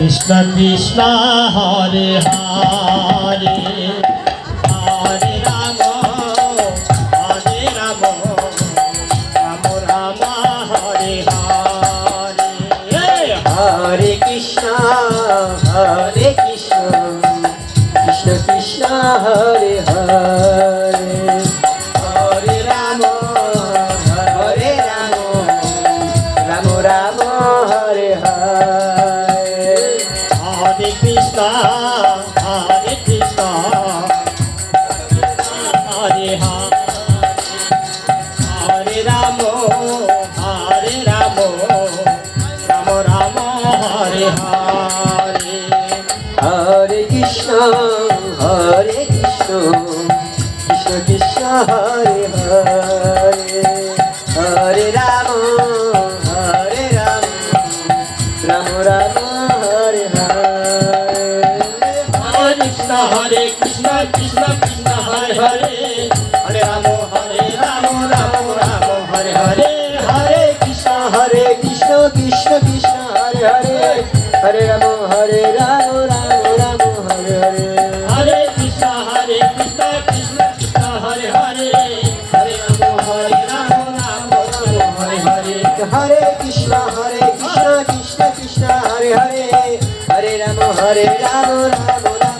কৃষ্ণ কৃষ্ণ হরে হরে হরে রাম রাম রাম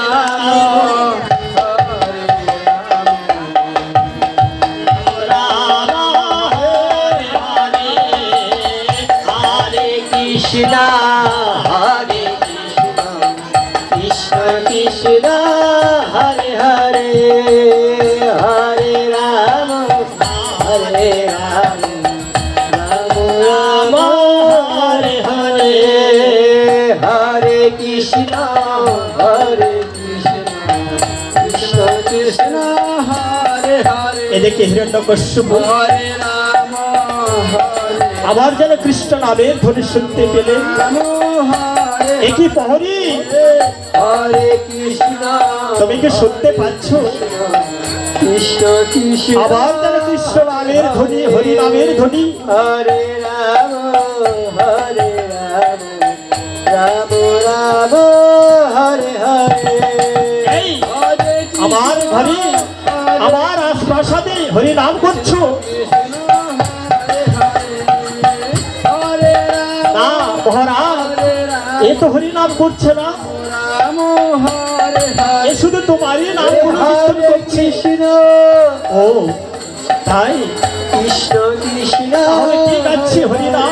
কৃষ্ণ হরে হরে এদিকে হিরণ্যকশ্যপু হরে রাম আবার যেন কৃষ্ণ নামের ধ্বনি শুনতে হরে একই প্রহরী? হরে কৃষ্ণ। তুমি কি শুনতে পাচ্ছ? কৃষ্ণ কৃষ্ণ। আবার যেন কৃষ্ণ নামের ধ্বনি হরি নামের ধ্বনি। হরে ঘরে আমার আশপাশাতে হরি নাম করছ? না মহারাজ এ তো হরি নাম করছে না। এ শুধু তোমারই নাম গুণকীর্তন করছে। ও তাই? কৃষ্ণ কৃষ্ণ। কি গাচ্ছি হরি নাম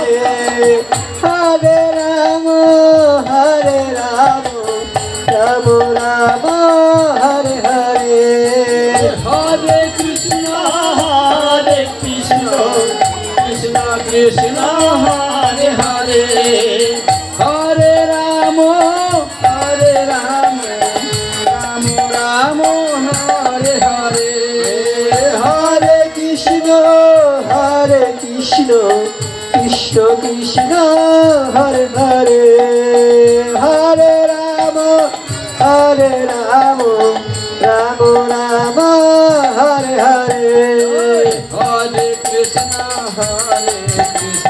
হরে হরে হরে রাম হরে রাম রাম রাম হরে হরে। হরে কৃষ্ণ হরে কৃষ্ণ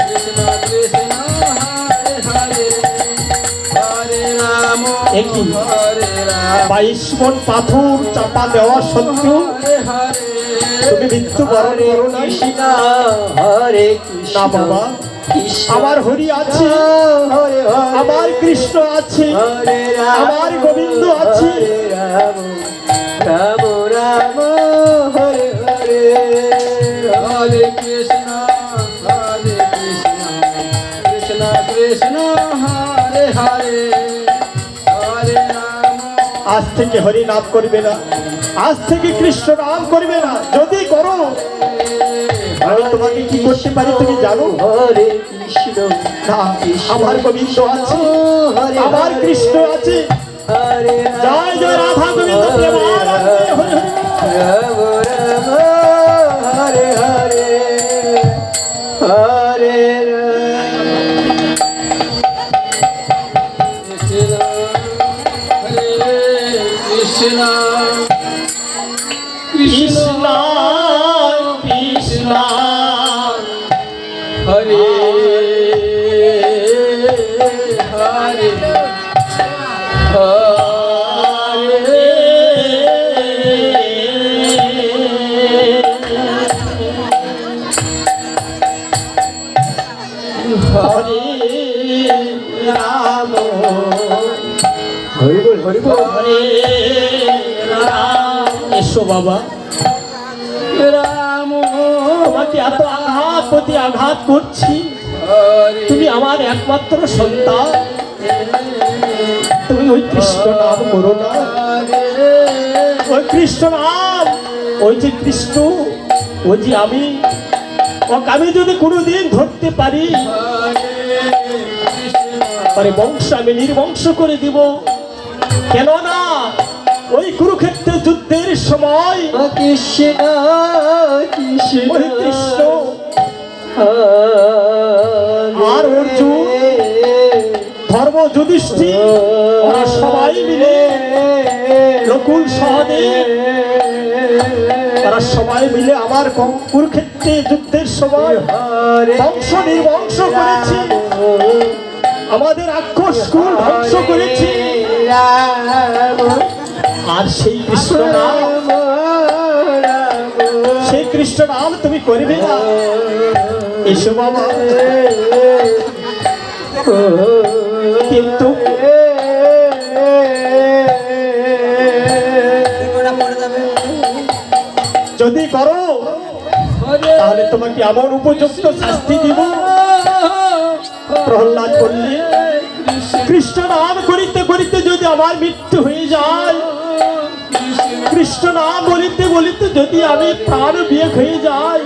কৃষ্ণ কৃষ্ণ হরে হরে। হরে রাম হরে রাম বাইশ মন পাথর চাপা দেওয়া সত্ত্বেও মৃত্যু বরণ করো নাই। হরে কৃষ্ণ। না বাবা আমার হরি আছে আমার কৃষ্ণ আছে আমার গোবিন্দ আছে। রাম রাম হরে হরে। হরে কৃষ্ণ হরে কৃষ্ণ। কৃষ্ণ কৃষ্ণ হরে হরে। হরে রাম। আজ থেকে হরি নাম করবে না। আজ থেকে কৃষ্ণ নাম করবে না। যদি করো আমি তোমাকে কি করতে পারি তুমি জানো? হরে কৃষ্ণ আমার গোবিন্দ আছে। হরে আমার কৃষ্ণ আছে। জয় জয় রাধা গোবিন্দ হরি হরি। হরে হরে আঘাত করছি। তুমি আমার একমাত্র সন্তান। তুমি ওই কৃষ্ণ নাম করো না। ওই কৃষ্ণ নাম ওই যে কৃষ্ণ ওই যে আমি। আমি যদি কোনোদিন ধরতে পারি তাহলে বংশ আমি নির্বংশ করে দিব। কেননা ওই কুরুক্ষেত্রে যুদ্ধের সময় কৃষ্ণ কৃষ্ণ আর অর্জুন, ধর্ম যুধিষ্ঠির, ওরা সবাই মিলে নকুল সহদেব তারা সবাই মিলে আমার কুরুক্ষেত্রে যুদ্ধের সময় বংশ নির্বংশ করেছে। আমাদের আক্ষর স্কুল ধ্বংস করেছে। আর সেই কৃষ্ণ নাম সেই কৃষ্ণ নাম তুমি করবে না। কিন্তু যদি করো, তাহলে তোমাকে আমার উপযুক্ত শাস্তি দিব। প্রহ্লাদ বললি, কৃষ্ণ নাম করিতে করিতে যদি আমার মৃত্যু হয়ে যায়, কৃষ্ণ নাম বলিতে বলিতে যদি আমি তার বিয়ে হয়ে যাই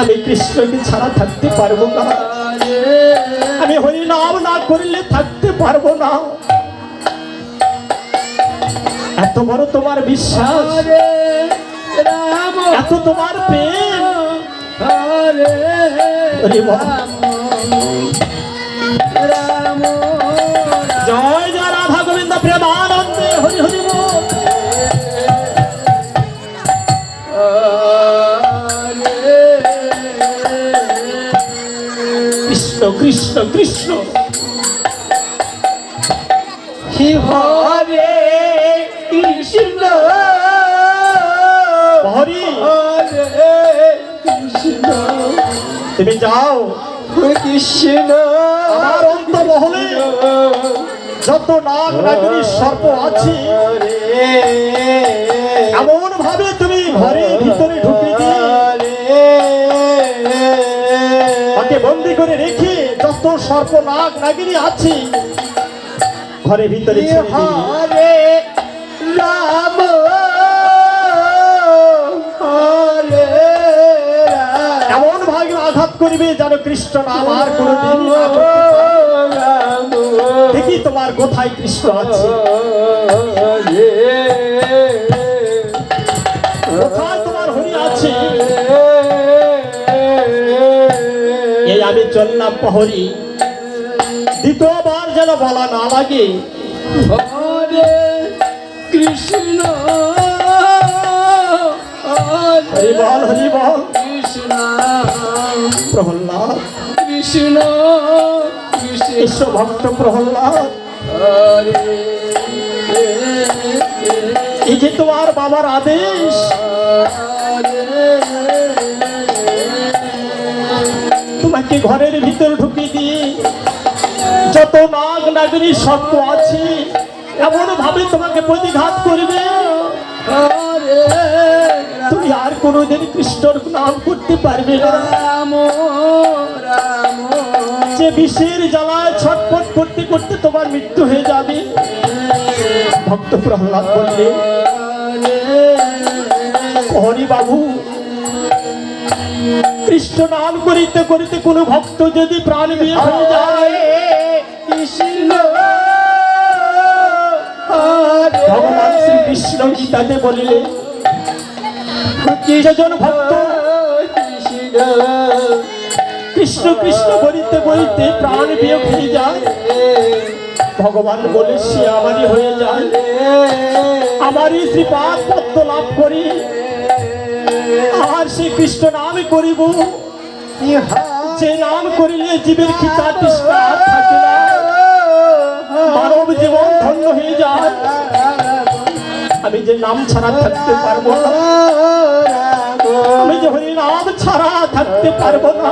আমি কৃষ্ণকে ছাড়া থাকতে পারব না। আমি হরি নাম না করিলে থাকতে পারব না। এত বড় তোমার বিশ্বাস এত তোমার প্রেম। জয় জয়। কৃষ্ণ কৃষ্ণ। হরে কৃষ্ণ? হরি। হরে কৃষ্ণ? তুমি যাও। কৃষ্ণ। আমার অন্তমহলে যত নাগ নাগিনী সর্প আছে এমন ভাবে তুমি ঘরের ভিতরে ঢুকে দিয়ে তাকে বন্দি করে রেখে সর্প নাগ নাগিনী আছে। ঘরের ভিতরে। হরে রাম এমন ভাবে আঘাত করবে যেন কৃষ্ণ নাম আর কোনোদিন দেখি তোমার কোথায় কৃষ্ণ আছে। কোথায় তোমার হরি আছে? এই আমি চললাম প্রহরী। দ্বিতীয়বার যেন বলা না লাগে। হরে কৃষ্ণ হরি বল হরি বল। কৃষ্ণ প্রহ্লাদ। কৃষ্ণ কৃষ্ণ। ভক্ত প্রহ্লাদ। এই যে তোমার বাবার আদেশ। তোমাকে ঘরের ভিতর ঢুকিয়ে দিয়ে যত নাগ নাগরী সর্প আছে এমন ভাবে তোমাকে প্রতিঘাত করবে। তুমি আর কোনোদিন কৃষ্ণর নাম করতে পারবে না। যে বিষের জ্বালায় ছটফট করতে করতে তোমার মৃত্যু হয়ে যাবে। ভক্ত প্রহ্লাদ বললে হরি বাবু কৃষ্ণ নাম করিতে করিতে কোনো ভক্ত যদি প্রাণ বিয়ে হয়ে যায় কৃষ্ণ গীতাতে বলিলে, কৃষ্ণ কৃষ্ণ কৃষ্ণ বলিতে বলিতে প্রাণ বিয়োগ হয়ে যায়। ভগবান বলে, সে আমারই হয়ে যায়। আমারই শ্রীপাদ পদ্ম লাভ করি। আর সে কৃষ্ণ নাম করিব। যে নাম করিলে জীবের না। মানব জীবন ধন্য হয়ে যায়। আমি যে নাম ছাড়া থাকতে পারব না। আমি যে হরি নাম ছাড়া থাকতে পারব না।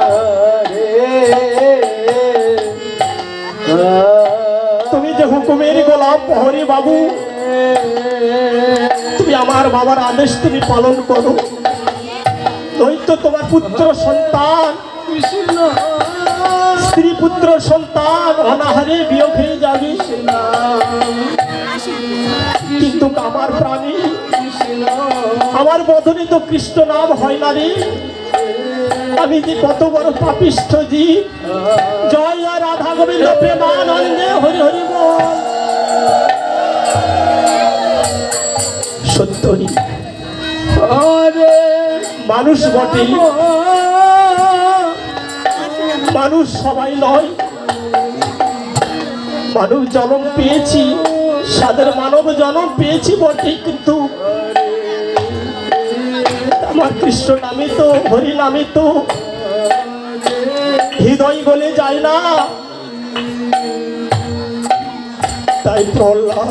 তুমি যে হুকুমের গোলাম হরি বাবু তুমি আমার বাবার আদেশ তুমি পালন করো। নয়তো তোমার পুত্র সন্তান, স্ত্রী পুত্র সন্তান অনাহারে বিয়োগ হয়ে যাবে। কিন্তু আমার প্রাণী আমার বদনে তো কৃষ্ণ নাম হয় না রে। আমি যে কত বড় পাপিষ্ঠ জীব। জয় আর রাধা গোবিন্দ প্রেমানন্দে হরি হরি বল। মানুষ বটে। মানুষ সবাই নয়। মানুষ জন্ম পেয়েছি। সাদের মানব জন্ম পেয়েছি বটে কিন্তু আমার কৃষ্ণ নামে তো হরি নামে তো হৃদয় গলে যায় না। তাই প্রহ্লাদ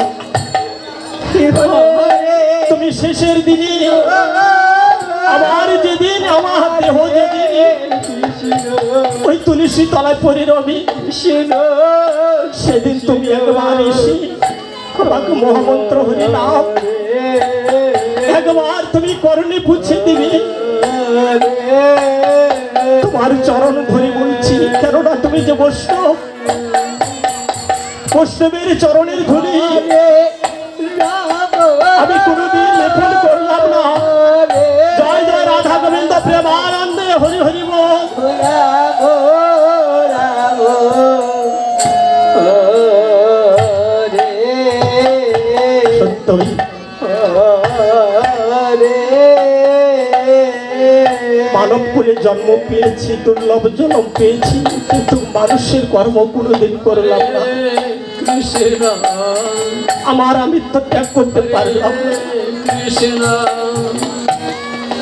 তুমি শেষের দিনে আমার যেদিন আমার দেহ যেদিন ওই তুলসী তলায় পড়ে রবি সেদিন তুমি একবার এসে মহামন্ত্র হরি নাম একবার তুমি করণে বুঝে দিবে। তোমার চরণ ধরে বলছি, কেননা তুমি যে বৈষ্ণব, বৈষ্ণবের চরণের ধরে মানবপুরে জন্ম পেয়েছি দুর্লভ জন্ম পেয়েছি কিন্তু মানুষের কর্ম কোনোদিন করলাম না। আমার আমিত্ব ত্যাগ করতে পারলাম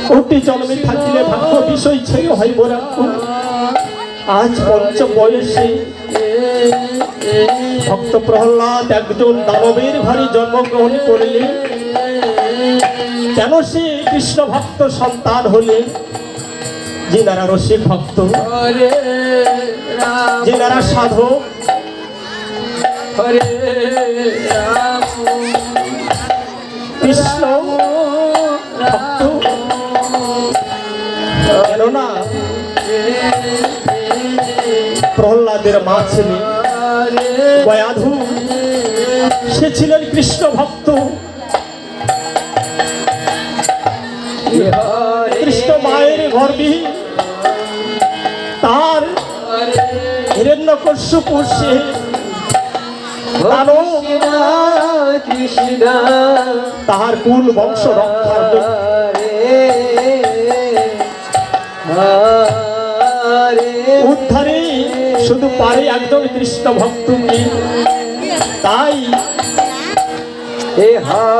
কোটি জন্মে থাকিলে ভাগ্য বিষয় ছেড়ে হয় রাখুন আজ পঞ্চ বয়সে ভক্ত প্রহ্লাদ একজন দানবের ভারী জন্মগ্রহণ করলে কেন সে কৃষ্ণ ভক্ত সন্তান হলে যিনারা রসিক ভক্ত যিনারা সাধক কৃষ্ণ ভক্ত। কেননা প্রহ্লাদের মা ছেলে গয়াধু সে ছিলেন কৃষ্ণ ভক্ত। কৃষ্ণ মায়ের গর্ভে তার হিরণ্যকশ্যপু সে কৃষ্ণ তাহার কুল বংশ রক্ষার উদ্ধারে শুধু পারে একজন কৃষ্ণ ভক্তকে তাই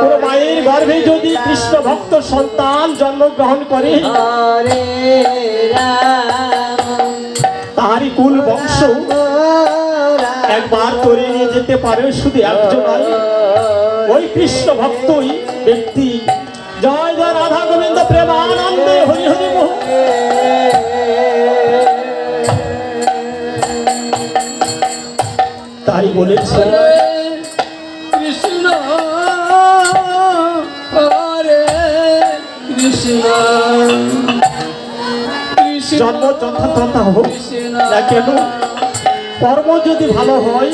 কোন মায়ের গর্ভে যদি কৃষ্ণ ভক্ত সন্তান জন্মগ্রহণ করে তাহারই কুল বংশ একবার তরে নিয়ে যেতে পারে শুধু একজন ওই কৃষ্ণ ভক্তই ব্যক্তি। জয় জয় রাধা গোবিন্দ প্রেমানন্দে হরি হরি মোহ। তাই বলেছে জন্ম যথাযথা হোক না কেন কর্ম যদি ভালো হয়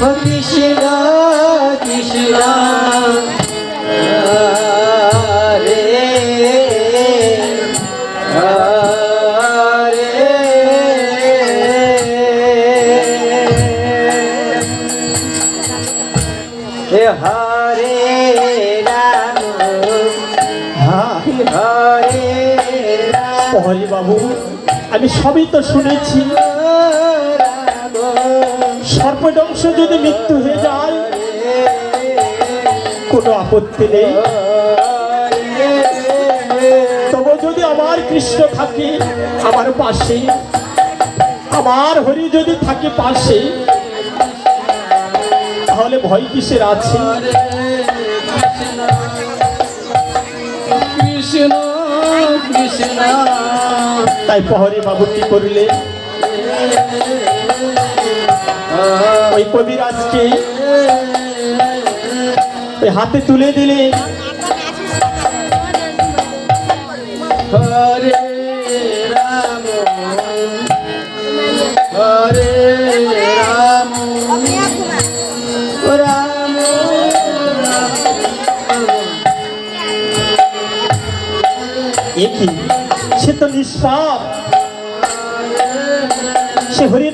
কৃষ্ণ কৃষ্ণ বাবু আমি সবই তো শুনেছি। সর্পদংশ যদি মৃত্যু হয়ে যায় কোনো আপত্তি নেই। তবু যদি আমার কৃষ্ণ থাকে আমার পাশে আমার হরি যদি থাকে পাশে তাহলে ভয় কিসের আছে? কৃষ্ণ কৃষ্ণ। তাই প্রহরী বাবু কি করলে? ওই কবিরাজকে ওই হাতে তুলে দিলে। হরে রাম হরে রাম রাম একই সে তো নিষ্পাপ সে হরি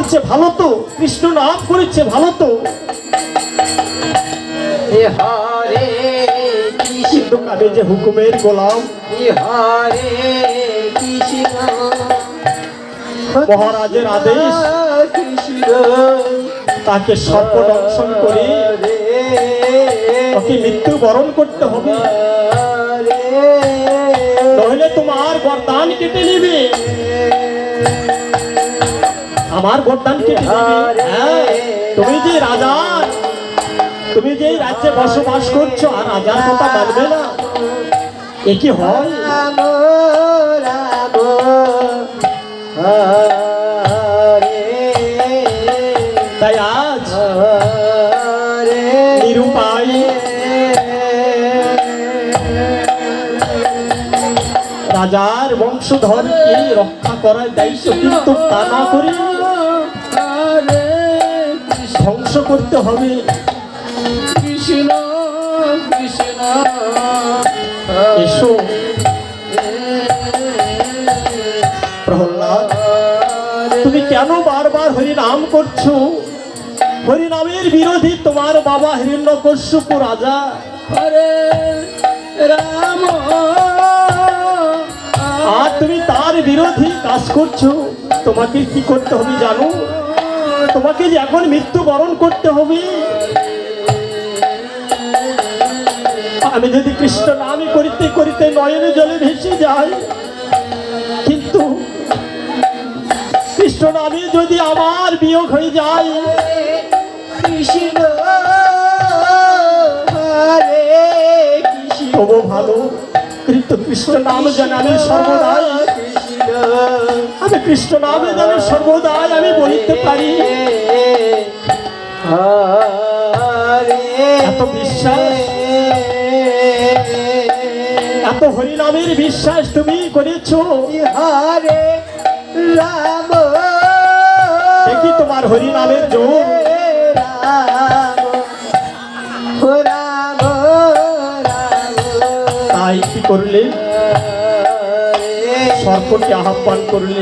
করছে ভালো তো কৃষ্ণ নাম করেছে ভালো তো। হরে যে হুকুমের গোলাম। হরে কৃষ্ণ। মহারাজের আদেশ। তাকে সর্প দংশন করে। তাকে মৃত্যু বরণ করতে হবে। নইলে তোমার বরদান কেটে নেবে। আমার বরদান নেবে হ্যাঁ, তুমি যে রাজা তুমি যে রাজ্যে বসবাস করছ আর রাজার কথা মানবে না। এ কি হয়? হরে তাই আজ নিরুপায় রাজার বংশধরকে রক্ষা করার দায়িত্ব কিন্তু তা না করে ধ্বংস করতে হবে। কৃষ্ণ কৃষ্ণ। এসো। প্রহ্লাদ তুমি কেন বারবার হরিনাম করছ? হরিনামের বিরোধী তোমার বাবা হিরণ্যকশ্যপু রাজা। হরে রাম। আর তুমি তার বিরোধী কাজ করছ। তোমাকে কি করতে হবে জানো? তোমাকে যে এখন মৃত্যু বরণ করতে হবে। আমি যদি কৃষ্ণ নামই করিতে করিতে নয়নে জলে ভেসে যাই কিন্তু কৃষ্ণ নামে যদি আমার বিয়োগ হয়ে যায় কৃষ্ণ তবু ভালো কৃষ্ণ। নাম আমি সর্বদাই। আমি কৃষ্ণ নামে যেন সর্বদাই আমি বলিতে পারি। এত বিশ্বাস। এত হরিনামের বিশ্বাস তুমি করেছ। হরে রাম। দেখি তোমার হরিনামের জোর তাই কি করলে? সর্পকে আহ্বান করলে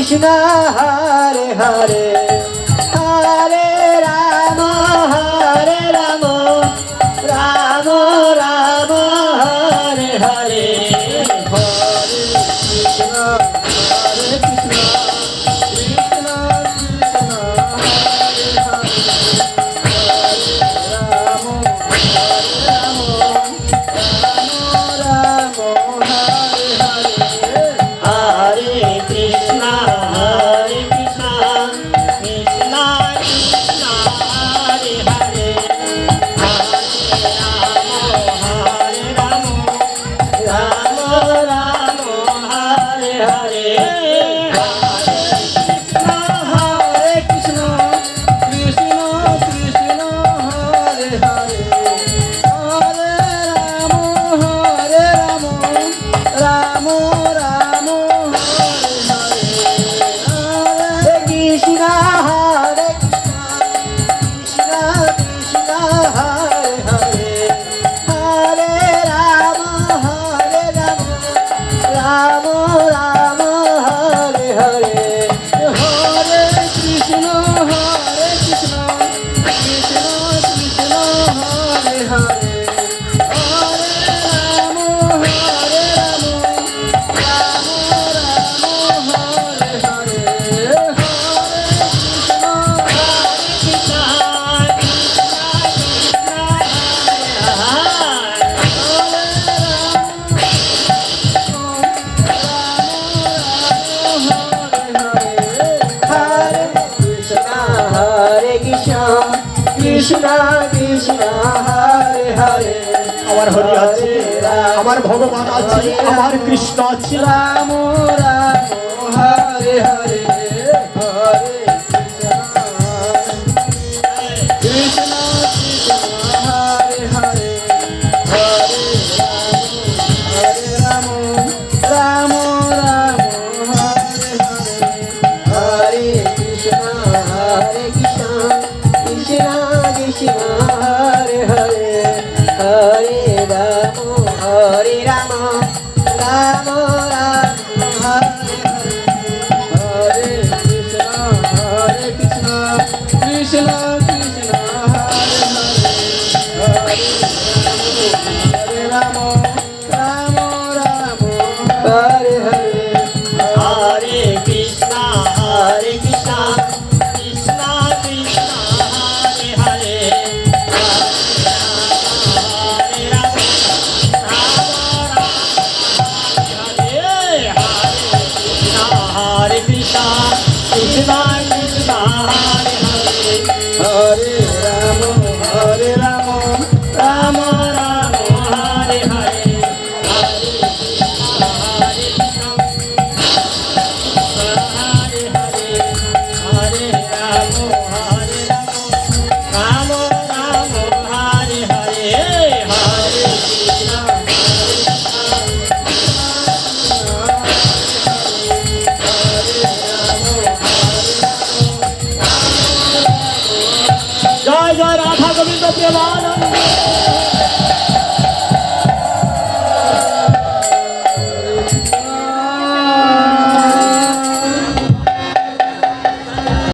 কৃষ্ণ হরে হরে। শিরা ভগবান আছে আমার কৃষ্ণ আছে রাম রাম হরে হরে।